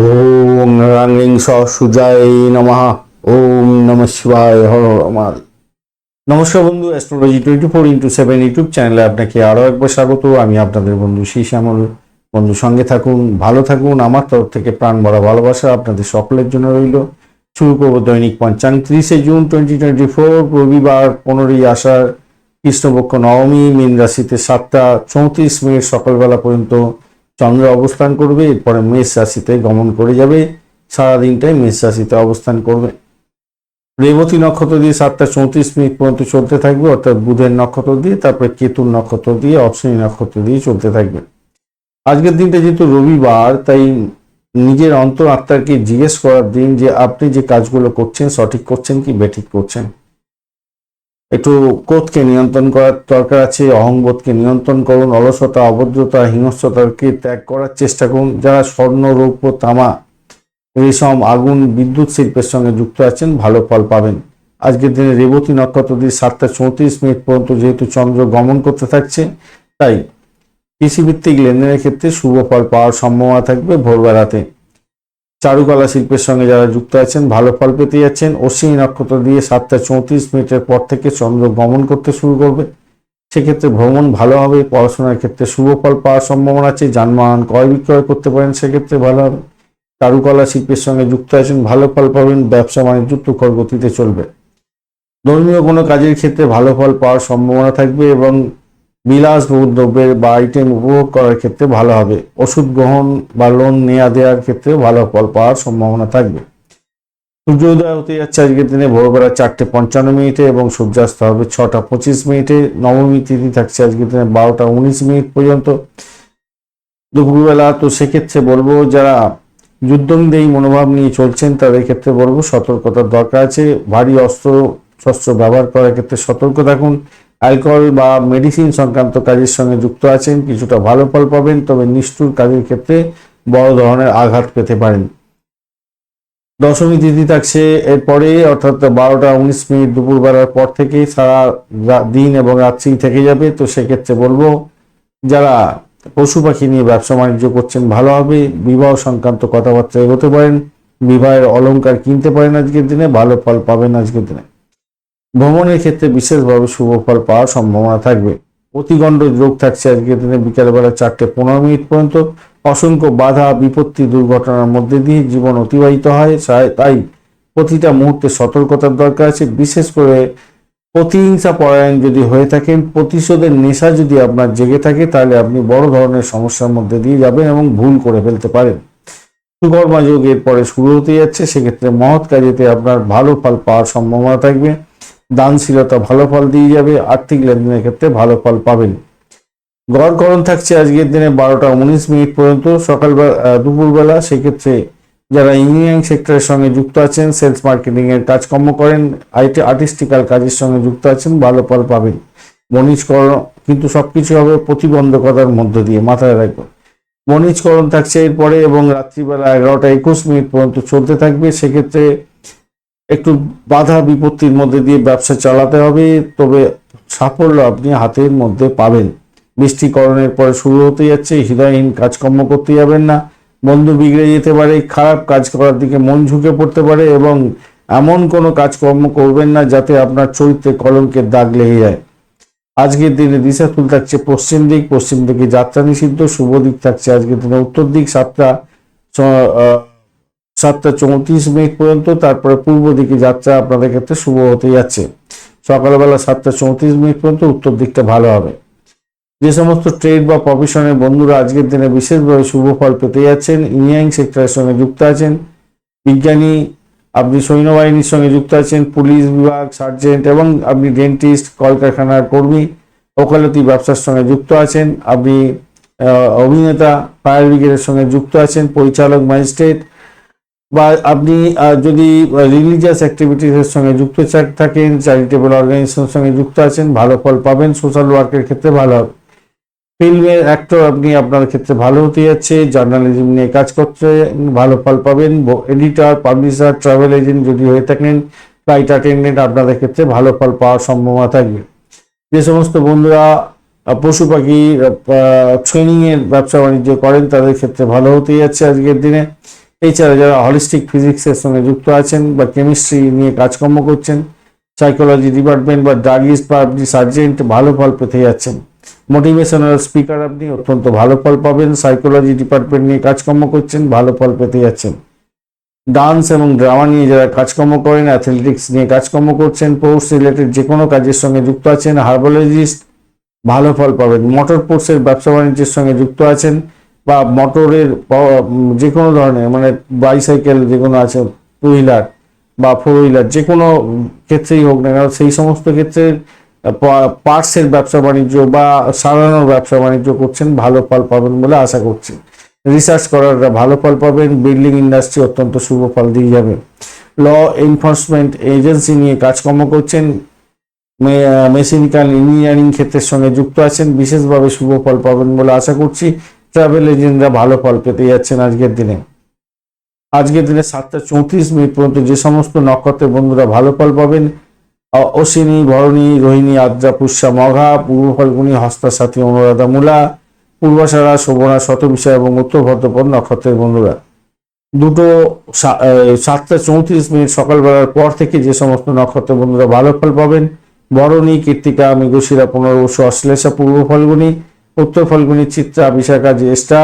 ওম রাঙ্গিং স সুজায় নমঃ। ওম নম শিবায় হর আমার নমস্কার বন্ধু astrology twenty four into seven YouTube চ্যানেলে আপনাকে আরও একবার স্বাগত। আমি আপনাদের বন্ধু শ্রী শ্যামল বন্ধু, সঙ্গে থাকুন, ভালো থাকুন। আমার তরফ থেকে প্রাণ ভরা ভালোবাসা আপনাদের সকলের জন্য রইল। শুরু করব দৈনিক পঞ্চাঙ্গ ত্রিশে জুন টোয়েন্টি টোয়েন্টি ফোর রবিবার পনেরোই আষাঢ়, কৃষ্ণপক্ষ নবমী, মীন রাশিতে সাতটা, চৌত্রিশ মিনিট সকালবেলা পর্যন্ত চন্দ্র অবস্থান করবে, এরপরে মেষ রাশিতে গমন করে যাবে, সারাদিনটাই মেষ রাশিতে অবস্থান করবে। রেবতী নক্ষত্র দিয়ে সাতটা চৌত্রিশ মিনিট পর্যন্ত চলতে থাকবে, অর্থাৎ বুধের নক্ষত্র দিয়ে, তারপরে কেতুর নক্ষত্র দিয়ে, অশ্বিনী নক্ষত্র দিয়ে চলতে থাকবে। আজকের দিনটা যেহেতু রবিবার, তাই নিজের অন্তর আত্মাকে জিজ্ঞেস করার দিন যে আপনি যে কাজগুলো করছেন, সঠিক করছেন কি বেঠিক করছেন। একটু ক্রোধকে নিয়ন্ত্রণ করার দরকার আছে, অহংবোধকে নিয়ন্ত্রণ করুন, অলসতা, অভদ্রতা, হিংস্রতাকে ত্যাগ করার চেষ্টা করুন, যারা স্বর্ণ, রৌপ্য, তামা, রেশম, আগুন, বিদ্যুৎ শিল্পের সঙ্গে যুক্ত আছেন, ভালো ফল পাবেন। আজকের দিনে রেবতী নক্ষত্র দিয়ে সাতটা চৌত্রিশ মিনিট পর্যন্ত যেহেতু চন্দ্র গমন করতে থাকছে, তাই কৃষিভিত্তিক লেনদেনের ক্ষেত্রে শুভ ফল পাওয়ার সম্ভাবনা থাকবে ভোরবেলাতে। চারুকলা শিল্পের সঙ্গে যারা যুক্ত আছেন, ভালো ফল পেতে যাচ্ছেন। অশ্বিনী নক্ষত্র দিয়ে সাতটা চৌত্রিশ মিনিটের পর থেকে চন্দ্র গমন করতে শুরু করবে। সেক্ষেত্রে ভ্রমণ ভালো হবে, পড়াশোনার ক্ষেত্রে শুভ ফল পাওয়ার সম্ভাবনা আছে, যানবাহন ক্রয় বিক্রয় করতে পারেন, সেক্ষেত্রে ভালো হবে। চারুকলা শিল্পের সঙ্গে যুক্ত আছেন, ভালো ফল পাবেন, ব্যবসা বাণিজ্য তুখর গতিতে চলবে। ধর্মীয় কোনো কাজের ক্ষেত্রে ভালো ফল পাওয়ার সম্ভাবনা থাকবে এবং বিলাসবহুল দ্রব্যের বা আইটেম উপভোগ করার ক্ষেত্রে ভালো হবে। ওষুধ গ্রহণ বা লোন নেওয়া দেওয়ার ক্ষেত্রে ভালো ফল পাওয়ার সম্ভাবনা থাকবে। সূর্যোদয় হতে যাচ্ছে আজকের দিনে, ভোরবেলা চারটে পঞ্চান্ন মিনিটে এবং সূর্যাস্ত হবে ছটা পঁচিশ মিনিটে। নবমী তিথি থাকছে আজকের দিনে বারোটা উনিশ মিনিট পর্যন্ত। দুপুরবেলা, তো সেক্ষেত্রে বলব যারা যুদ্ধংদেহী মনোভাব নিয়ে চলছেন, তাদের ক্ষেত্রে বলব সতর্কতার দরকার আছে। ভারী অস্ত্র, শস্ত্র ব্যবহার করার ক্ষেত্রে সতর্ক থাকুন। অ্যালকোহল বা মেডিসিন সংক্রান্ত কাজের সঙ্গে যুক্ত আছেন, কিছুটা ভালো ফল পাবেন, তবে নিষ্ঠুর কাজের ক্ষেত্রে বড় ধরনের আঘাত পেতে পারেন। দশমী তিথি থাকছে এরপরে, অর্থাৎ বারোটা উনিশ মিনিট দুপুরবেলার পর থেকে সারা দিন এবং রাত্রি থেকে যাবে। তো সেক্ষেত্রে বলব, যারা পশু পাখি নিয়ে ব্যবসা বাণিজ্য করছেন, ভালো হবে। বিবাহ সংক্রান্ত কথাবার্তা এগোতে পারেন। বিবাহের অলংকার কিনতে পারেন আজকের দিনে, ভালো ফল পাবেন আজকের দিনে। ভ্রমণের ক্ষেত্রে বিশেষভাবে শুভ ফল পাওয়ার সম্ভাবনা থাকবে। অতিগণ্ড যোগ থাকছে আজকের দিনে বিকালবেলা চারটে পনেরো মিনিট পর্যন্ত। অসংখ্য বাধা, বিপত্তি, দুর্ঘটনার মধ্যে দিয়ে জীবন অতিবাহিত হয় তাই- প্রতিটা মুহূর্তে সতর্কতার দরকার আছে। বিশেষ করে প্রতিহিংসা পরায়ণ যদি হয়ে থাকেন, প্রতিশোধের নেশা যদি আপনার জেগে থাকে, তাহলে আপনি বড় ধরনের সমস্যার মধ্যে দিয়ে যাবেন এবং ভুল করে ফেলতে পারেন। সুকর্মা যোগ এরপরে শুরু হতে যাচ্ছে। সেক্ষেত্রে মহৎ কাজেতে আপনার ভালো ফল পাওয়ার সম্ভাবনা থাকবে। দানশীলতা ভালো ফল দিয়ে যাবে, আর্থিক লেনদেনের ক্ষেত্রে ভালো ফল পাবেন। গড়করণ থাকছে আজকের দিনে বারোটা উনিশ মিনিট পর্যন্ত, সকালবেলা দুপুরবেলা। সেক্ষেত্রে যারা ইঞ্জিনিয়ারিং সেক্টরের সঙ্গে যুক্ত আছেন সেলস মার্কেটিং এর কাজকর্ম করেন আইটি আর্টিস্টিক্যাল কাজের সঙ্গে যুক্ত আছেন, ভালো ফল পাবেন। বণিজকরণ কিন্তু সবকিছু হবে প্রতিবন্ধকতার মধ্য দিয়ে, মাথায় রাখবেন। বণিজকরণ থাকছে এরপরে এবং রাত্রিবেলা এগারোটা একুশ মিনিট পর্যন্ত চলতে থাকবে। সেক্ষেত্রে একটু বাধা বিপত্তির মধ্যে দিয়ে ব্যবসা চালাতে হবে, তবে সাফল্য আপনি হাতের মধ্যে পাবেন। বৃষ্টিকরণের পরে শুরু হতে যাচ্ছে, হৃদয়হীন কাজকর্ম করতে যাবেন না। বন্ধু বিগড়ে যেতে পারে, খারাপ কাজ করার দিকে মন ঝুঁকে পড়তে পারে এবং এমন কোনো কাজকর্ম করবেন না যাতে আপনার চরিত্রে কলঙ্কের দাগ লেগে যায়। আজকের দিনে দিশা তুল থাকছে পশ্চিম দিক, পশ্চিম দিকে যাত্রা নিষিদ্ধ, শুভ দিক থাকছে আজকের দিনে উত্তর দিক, সাতটা সাতটা চৌত্রিশ মিনিট পর্যন্ত, তারপরে পূর্ব দিকে যাত্রা আপনাদের ক্ষেত্রে শুভ হতে যাচ্ছে। সকালবেলা সাতটা চৌত্রিশ মিনিট পর্যন্ত উত্তর দিকটা ভালো হবে। যে সমস্ত ট্রেড বা প্রফেশনের বন্ধুরা আজকের দিনে বিশেষভাবে শুভ ফল পেতে যাচ্ছেন, ইঞ্জিনিয়ারিং সেক্টরের সঙ্গে যুক্ত আছেন, বিজ্ঞানী, আপনি সৈন্যবাহিনীর সঙ্গে যুক্ত আছেন, পুলিশ বিভাগ, সার্জেন্ট এবং আপনি ডেন্টিস্ট, কলকারখানার কর্মী, ওকালতি ব্যবসার সঙ্গে যুক্ত আছেন, আপনি অভিনেতা, ফায়ার ব্রিগেডের সঙ্গে যুক্ত আছেন, পরিচালক ম্যাজিস্ট্রেট বা আপনি যদি রিলিজিয়াস অ্যাক্টিভিটিসের সঙ্গে যুক্ত থাকেন চ্যারিটেবল অর্গানাইজেশনের সঙ্গে যুক্ত আছেন, ভালো ফল পাবেন সোশ্যাল ওয়ার্কের ক্ষেত্রে ভালো হবে। ফিল্মের অ্যাক্টর আপনি আপনার ক্ষেত্রে ভালো হতে যাচ্ছে জার্নালিজম নিয়ে কাজ করতে ভালো ফল পাবেন এডিটর পাবলিশার ট্রাভেল এজেন্ট যদি হয়ে থাকেন ফ্লাইট অ্যাটেন্ডেন্ট আপনাদের ক্ষেত্রে ভালো ফল পাওয়ার সম্ভাবনা থাকবে। যে সমস্ত বন্ধুরা পশু পাখি ট্রেনিংয়ের ব্যবসা বাণিজ্য করেন, তাদের ক্ষেত্রে ভালো হতে যাচ্ছে আজকের দিনে। এছাড়া যারা হলিস্টিক ফিজিক্সের সঙ্গে যুক্ত আছেন বা কেমিস্ট্রি নিয়ে কাজকর্ম করছেন সাইকোলজি ডিপার্টমেন্ট বা ড্রাগিস্ট বা আপনি সার্জেন্ট ভালো ফল পেতে যাচ্ছেন। মোটিভেশনাল স্পিকার আপনি অত্যন্ত ভালো ফল পাবেন সাইকোলজি ডিপার্টমেন্ট নিয়ে কাজকর্ম করছেন, ভালো ফল পেতে যাচ্ছেন। ডান্স এবং ড্রামা নিয়ে যারা কাজকর্ম করেন অ্যাথলেটিক্স নিয়ে কাজকর্ম করছেন পোর্টস রিলেটেড যে কোনো কাজের সঙ্গে যুক্ত আছেন হার্বোলজিস্ট ভালো ফল পাবেন। মোটর পোর্টসের ব্যবসা বাণিজ্যের সঙ্গে যুক্ত আছেন বা মোটরের যে কোনো ধরনের মানে বাইসাইকেল যে কোনো আছে টু হুইলার বা ফোর হুইলার যে কোনো ক্ষেত্রেই হোক না কারণ সেই সমস্ত ক্ষেত্রে পার্টসের ব্যবসা বাণিজ্য বা সারানোর ব্যবসা বাণিজ্য করছেন, ভালো ফল পাবেন বলে আশা করছি। রিসার্চ করাররা ভালো ফল পাবেন বিল্ডিং ইন্ডাস্ট্রি অত্যন্ত শুভ ফল দিয়ে যাবে। ল এনফোর্সমেন্ট এজেন্সি নিয়ে কাজকর্ম করছেন মেশিনিক্যাল ইঞ্জিনিয়ারিং ক্ষেত্রের সঙ্গে যুক্ত আছেন, বিশেষভাবে শুভ ফল পাবেন বলে আশা করছি। ট্রাভেল এজেন্টরা ভালো ফল পেতে যাচ্ছেন আজকের দিনে। আজকের দিনে সাতটা চৌত্রিশ মিনিট পর্যন্ত যে সমস্ত নক্ষত্রের বন্ধুরা ভালো ফল পাবেন অশ্বিনী, ভরণী, রোহিণী, আদ্রা, পুষ্যা, মঘা, পূর্ব ফাল্গুনী হস্তা সাথী অনুরাধা মূলা পূর্বাষাঢ়া শোভনা শতবিষা এবং উত্তর ভদ্রপদ নক্ষত্রের বন্ধুরা। দুটো সাতটা চৌত্রিশ মিনিট সকালবেলার পর থেকে যে সমস্ত নক্ষত্রের বন্ধুরা ভালো ফল পাবেন, বরণী, কীর্তিকা, মৃগশিরা, পুনর্বসু, অশ্লেষা, পূর্ব ফাল্গুনী উত্তর ফাল্গুনী চিত্রা বিশাখা জ্যেষ্ঠা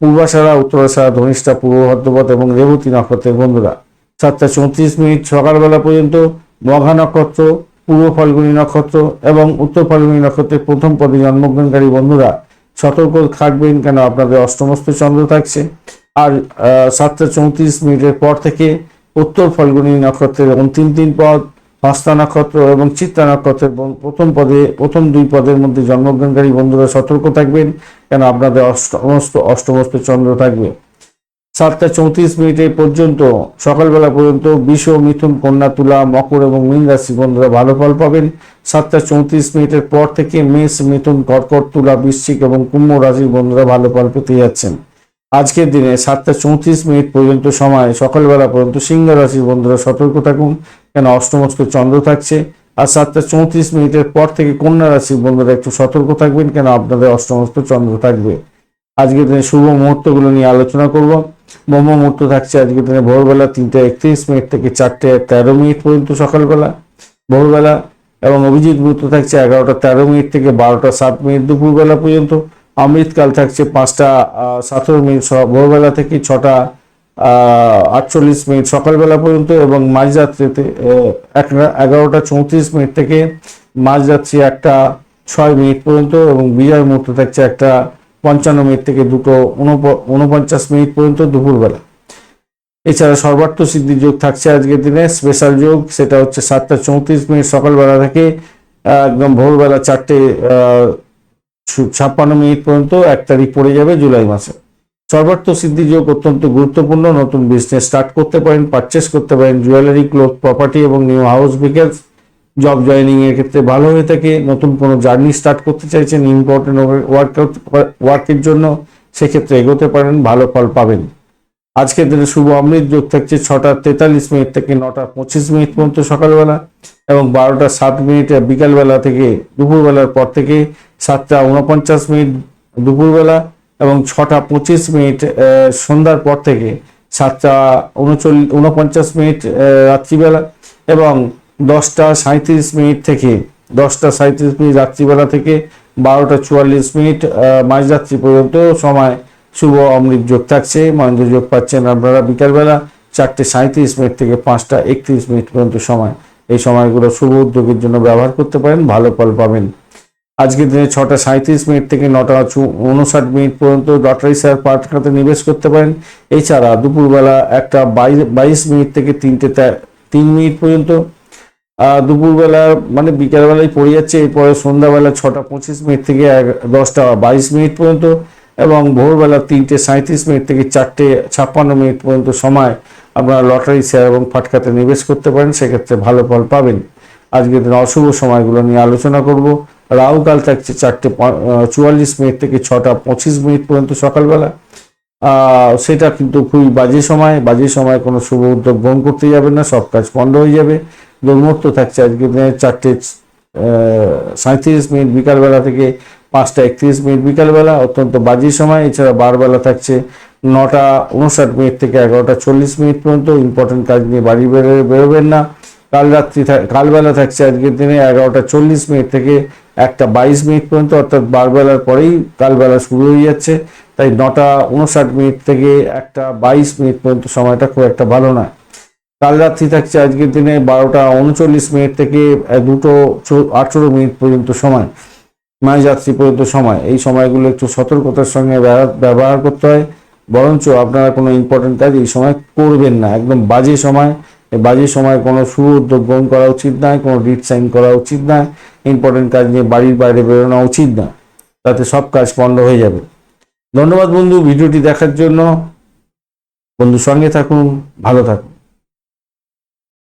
পূর্বাষাঢ়া উত্তরাষাঢ়া ধনিষ্ঠা, পূর্ব ভদ্রপদ এবং রেবতী নক্ষত্রের বন্ধুরা। সাতটা চৌত্রিশ মিনিট সকালবেলা পর্যন্ত মঘা নক্ষত্র, পূর্ব ফাল্গুনী নক্ষত্র এবং উত্তর ফাল্গুনী নক্ষত্রের প্রথম পদে জন্মগ্রহণকারী বন্ধুরা, সতর্ক থাকবেন কেন? আপনাদের অষ্টমস্ত চন্দ্র থাকছে। আর সাতটা চৌত্রিশ মিনিটের পর থেকে উত্তর ফাল্গুনী নক্ষত্রের অন্তিম তিন পদ হস্তা নক্ষত্র এবং চিত্তা নক্ষত্রের প্রথম পদে, প্রথম দুই পদের মধ্যে জন্মগ্রহণকারী বন্ধুরা সতর্ক থাকবেন, কেন আপনাদের অষ্টমস্ত অষ্টমস্ত চন্দ্র থাকবে। সাতটা চৌত্রিশ মিনিটে পর্যন্ত, সকালবেলা পর্যন্ত বিষ মিথুন, কন্যা, তুলা, মকর এবং মীন রাশি বন্ধুরা ভালো ফল পাবেন। সাতটা চৌত্রিশ মিনিটের পর থেকে মেষ, মিথুন, কর্কট, তুলা, বৃশ্চিক এবং কুম্ভ রাশির বন্ধুরা ভালো ফল পেতে যাচ্ছেন। আজকের দিনে সাতটা চৌত্রিশ মিনিট পর্যন্ত সময়, সকালবেলা পর্যন্ত সিংহ রাশির বন্ধুরা সতর্ক থাকুন, কেন অষ্টমস্ত চন্দ্র থাকছে। আর সাতটা চৌত্রিশ মিনিটের পর থেকে কন্যা রাশির বন্ধুরা একটু সতর্ক থাকবেন, কেন আপনাদের অষ্টমস্ত চন্দ্র থাকবে। আজকের দিনে শুভ মুহূর্তগুলো নিয়ে আলোচনা করব। ব্রহ্ম মুহূর্ত থাকছে আজকের দিনে ভোরবেলা তিনটে একত্রিশ মিনিট থেকে চারটে তেরো মিনিট পর্যন্ত সকালবেলা, ভোরবেলা। এবং অভিজিৎ মুহূর্ত থাকছে এগারোটা তেরো মিনিট থেকে বারোটা সাত মিনিট দুপুরবেলা পর্যন্ত। অমৃতকাল থাকছে পাঁচটা সতেরো মিনিট ভোরবেলা থেকে ছটা আটচল্লিশ মিনিট, সকালবেলা পর্যন্ত এবং মাঝরাত্রিতে এগারোটা চৌত্রিশ মিনিট থেকে মাঝরাত্রি একটা, ছয় মিনিট পর্যন্ত এবং বিজয় মুহূর্ত থাকছে একটা, পঞ্চান্ন মিনিট থেকে দুটো উনপঞ্চাশ মিনিট পর্যন্ত দুপুরবেলা। এছাড়া সর্বার্থ সিদ্ধি যোগ থাকছে আজকের দিনে, স্পেশাল যোগ, সেটা হচ্ছে সাতটা চৌত্রিশ মিনিট সকালবেলা থেকে একদম ভোরবেলা চারটে ছাপ্পান্ন মিনিট পর্যন্ত এক তারিখ পড়ে যাবে জুলাই মাসে। সর্বার্থ সিদ্ধি যোগ অত্যন্ত গুরুত্বপূর্ণ। নতুন বিজনেস স্টার্ট করতে পারেন পারচেস করতে পারেন। জুয়েলারি ক্লোথ প্রপার্টি এবং new house vehicles job joining এর ক্ষেত্রে ভালো হয়ে থাকে। নতুন কোনো জার্নি স্টার্ট করতে চাইছেন ইম্পর্টেন্ট ওয়ার্ক ওয়ার্কের জন্য সেক্ষেত্রে এগোতে পারেন, ভালো ফল পাবেন। আজকের দিনে শুভ অমৃত, যোগ থাকছে ছটা তেতাল্লিশ মিনিট থেকে নটা পঁচিশ মিনিট পর্যন্ত সকালবেলা এবং বারোটা সাত মিনিট বিকালবেলা থেকে দুপুরবেলার পর থেকে সাতটা উনপঞ্চাশ মিনিট দুপুরবেলা এবং ছটা পঁচিশ মিনিট সন্ধ্যার পর থেকে সাতটা উনচল্লিশ উনপঞ্চাশ মিনিট রাত্রিবেলা এবং দশটা সাঁত্রিশ মিনিট থেকে, দশটা সাঁত্রিশ মিনিট রাত্রিবেলা থেকে বারোটা চুয়াল্লিশ মিনিট মাঝরাত্রি পর্যন্ত সময় শুভ অমৃত যোগ থাকছে। মহেন্দ্র যোগ পাচ্ছেন আপনারা বিকালবেলা চারটে সাঁত্রিশ মিনিট থেকে পাঁচটা একত্রিশ মিনিট পর্যন্ত সময়। এই সময়গুলো শুভ উদ্যোগের জন্য ব্যবহার করতে পারেন, ভালো ফল পাবেন। আজকের দিনে ছটা সাঁত্রিশ মিনিট থেকে নটা উনষাট মিনিট পর্যন্ত লটারি শেয়ার পাট নিবেশ করতে পারেন। এছাড়া দুপুরবেলা একটা বাইশ মিনিট থেকে তিনটে তিন মিনিট পর্যন্ত দুপুরবেলা মানে বিকেলবেলায় পড়ে যাচ্ছে, এরপরে সন্ধ্যাবেলা ছটা পঁচিশ মিনিট থেকে দশটা বাইশ মিনিট পর্যন্ত এবং ভোরবেলা তিনটে সাঁত্রিশ মিনিট থেকে চারটে ছাপ্পান্ন মিনিট পর্যন্ত সময় আপনারা লটারি শেয়ার এবং ফাটকাতে নিবেশ করতে পারেন। সেক্ষেত্রে ভালো ফল পাবেন। আজকের দিন অশুভ সময়গুলো নিয়ে আলোচনা করব। রাহুকাল থাকছে চারটে চুয়াল্লিশ মিনিট থেকে ছটা পঁচিশ মিনিট পর্যন্ত সকালবেলা। সেটা কিন্তু খুবই বাজে সময়। বাজে সময় কোনো শুভ উদ্যোগ গ্রহণ করতে যাবেন না, সব কাজ বন্ধ হয়ে যাবে। দুর্মুহূর্ত থাকছে আজকের দিনে চারটে সাঁত্রিশ মিনিট বিকালবেলা থেকে পাঁচটা একত্রিশ মিনিট বিকালবেলা, অত্যন্ত বাজে সময়। এছাড়া বারবেলা থাকছে নটা উনষাট মিনিট থেকে এগারোটা চল্লিশ মিনিট পর্যন্ত। ইম্পর্টেন্ট কাজ নিয়ে বাড়ি বেরো, বেরোবেন না। কাল রাত্রি কালবেলা থাকছে আজকের দিনে এগারোটা চল্লিশ মিনিট থেকে একটা বাইশ মিনিট পর্যন্ত, অর্থাৎ বারবেলার পরেই কালবেলা শুরু হয়ে যাচ্ছে। তাই নটা উনষাট মিনিট থেকে একটা বাইশ মিনিট পর্যন্ত সময়টা খুব একটা ভালো নয় কাল রাত্রি থাকছে আজকের দিনে বারোটা উনচল্লিশ মিনিট থেকে দুটো আঠেরো মিনিট পর্যন্ত সময়। মাঝরাত্রি পর্যন্ত সময়। এই সময়গুলো একটু সতর্কতার সঙ্গে ব্যবহার- ব্যবহার করতে হয়। বরঞ্চ আপনারা কোনো ইম্পর্টেন্ট কাজ এই সময় করবেন না। একদম বাজে সময়। এই বাজে সময় কোনো শুভ উদ্যোগ গ্রহণ করা উচিত নয়, কোনো রিট সাইন করা উচিত নয়। ইম্পর্টেন্ট কাজ নিয়ে বাড়ির বাইরে বেরোনো উচিত না। তাতে সব কাজ পণ্ড হয়ে যাবে। ধন্যবাদ বন্ধু, ভিডিওটি দেখার জন্য। বন্ধু সঙ্গে থাকুন, ভালো থাকুন।